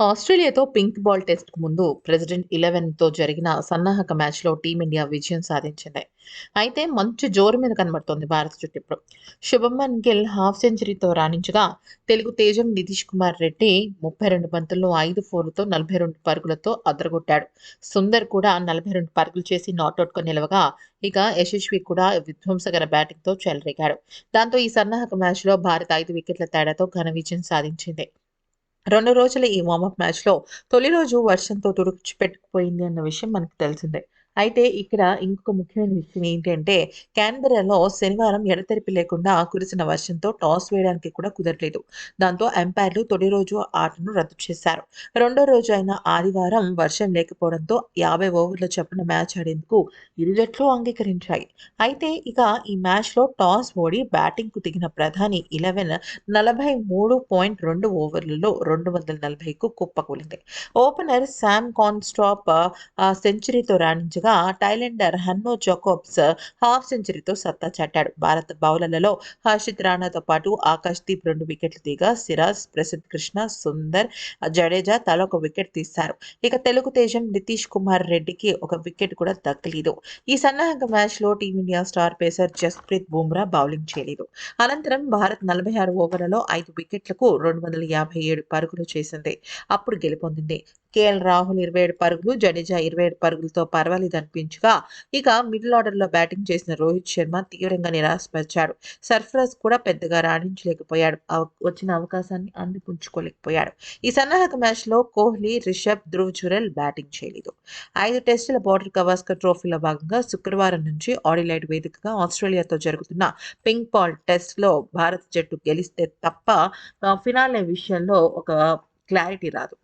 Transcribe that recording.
ఆస్ట్రేలియాతో pink ball టెస్ట్‌కు ముందు president 11తో జరిగిన సన్నాహక మ్యాచ్‌లో టీమిండియా విజయం సాధించింది. అయితే మంచి జోరు మీద కనబడుతోంది భారత జట్టు ఇప్పుడు. శుభమన్ గిల్ హాఫ్ సెంచరీతో రాణించగా, తెలుగు తేజం నితీష్ కుమార్ రెడ్డి 32 బంతుల్లో ఐదు ఫోర్లతో 42 పరుగులతో అదరగొట్టాడు. సుందర్ కూడా 42 పరుగులు చేసి నాటౌట్‌గా నిలవగా, ఇక యశస్వి కూడా విధ్వంసకర బ్యాటింగ్‌తో చెలరేగాడు. దాంతో ఈ సన్నాహక మ్యాచ్‌లో భారత్ ఐదు వికెట్ల తేడాతో ఘన విజయం సాధించింది. రెండు రోజుల ఈ వార్మప్ మ్యాచ్‌లో తొలి రోజు వర్షంతో తుడిచిపెట్టుకుపోయింది అన్న విషయం మనకు తెలిసిందే. అయితే ఇక్కడ ఇంకొక ముఖ్యమైన విషయం ఏంటంటే క్యాన్బెరాలో శనివారం ఎడతెరిపి లేకుండా కురిసిన వర్షంతో టాస్ వేయడానికి కూడా కుదరలేదు. దాంతో అంపైర్లు తొలి రోజు ఆటను రద్దు చేశారు. రెండో రోజు అయిన ఆదివారం వర్షం లేకపోవడంతో 50 ఓవర్ల చొప్పున మ్యాచ్ ఆడేందుకు ఇరు జట్లు అంగీకరించాయి. అయితే ఇక ఈ మ్యాచ్‌లో టాస్ ఓడి బ్యాటింగ్‌కు దిగిన ప్రధాని 11 43.2 ఓవర్లలో 240కు కుప్పకూలింది. ఓపెనర్ శామ్ కాన్స్టాప్ సెంచరీతో రాణించగా, టైలెండర్ హన్నో జాకోబ్స్ హాఫ్ సెంచరీతో సత్తా చాటాడు. భారత బౌలర్లలో హర్షిత్ రాణాతో పాటు ఆకాశ్ దీప్ రెండు వికెట్లు తీగా సిరాజ్, ప్రసిద్ధ్ కృష్ణ, సుందర్, జడేజా తలా ఒక వికెట్ తీశారు. ఇక తెలుగు తేజం నితీష్ కుమార్ రెడ్డికి ఒక వికెట్ కూడా దక్కలేదు. ఈ సన్నాహక మ్యాచ్‌లో Team India star pacer Jasprit Bumrah bowling చేయలేదు. అనంతరం భారత్ 46 ఓవర్లలో ఐదు వికెట్లకు 257 పరుగులు చేసింది. అప్పుడు గెలుపొందింది. కేఎల్ రాహుల్ 27 పరుగులు, జడేజా 27 పరుగులతో పర్వాలేదనిపించగా, ఇక మిడిల్ ఆర్డర్‌లో బ్యాటింగ్ చేసిన రోహిత్ శర్మ తీవ్రంగా నిరాశపరిచాడు. సర్ఫరాజ్ కూడా పెద్దగా రాణించలేకపోయాడు. వచ్చిన అవకాశాన్ని అందిపుంచుకోలేకపోయాడు ఈ సన్నాహక మ్యాచ్‌లో కోహ్లీ, రిషబ్ ధ్రువ్ జురెల్ బ్యాటింగ్ చేయలేదు. ఐదు టెస్టుల బార్డర్ గవాస్కర్ ట్రోఫీలో భాగంగా శుక్రవారం నుంచి ఆడిలైట్ వేదికగా ఆస్ట్రేలియాతో జరుగుతున్న పింక్ బాల్ టెస్ట్‌లో భారత జట్టు గెలిస్తే తప్ప ఫినాలే విషయంలో ఒక క్లారిటీ రాదు.